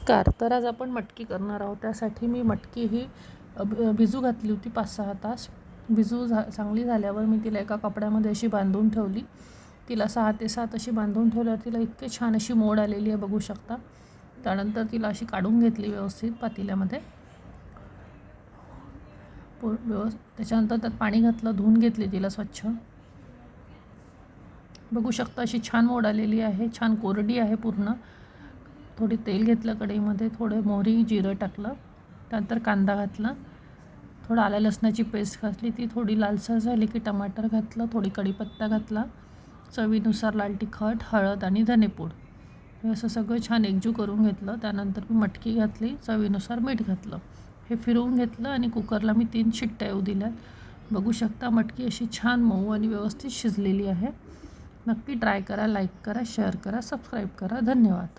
नमस्कार. तर आज आपण मटकी करणार आहोत. त्यासाठी मी मटकी ही भिजू घातली होती पाच सहा तास. भिजू झा चांगली झाल्यावर मी तिला एका कपड्यामध्ये अशी बांधून ठेवली. तिला सहा ते सात अशी बांधून ठेवल्यावर तिला इतके छान अशी मोड आलेली आहे बघू शकता. त्यानंतर तिला अशी काढून घेतली व्यवस्थित पातेल्यामध्ये. पू व्यवस् त्याच्यानंतर त्यात पाणी घातलं धुवून घेतली तिला स्वच्छ. बघू शकता अशी छान मोड आलेली आहे. छान कोरडी आहे पूर्ण. थोडी तेल घेतलं कढईमध्ये थोडं मोहरी जिरं टाकलं त्यानंतर कांदा घातला. थोडं आल्या लसणाची पेस्ट घातली ती थोडी लालसर झाली की टमाटर घातलं थोडी कढीपत्ता घातला चवीनुसार लाल तिखट हळद आणि धनेपूड. हे असं सगळं छान एकजू करून घेतलं. त्यानंतर मी मटकी घातली चवीनुसार मीठ घातलं. हे फिरवून घेतलं आणि कुकरला मी तीन शिट्ट्या येऊ दिल्यात. बघू शकता मटकी अशी छान मऊ आणि व्यवस्थित शिजलेली आहे. नक्की ट्राय करा लाईक करा शेअर करा सबस्क्राईब करा. धन्यवाद.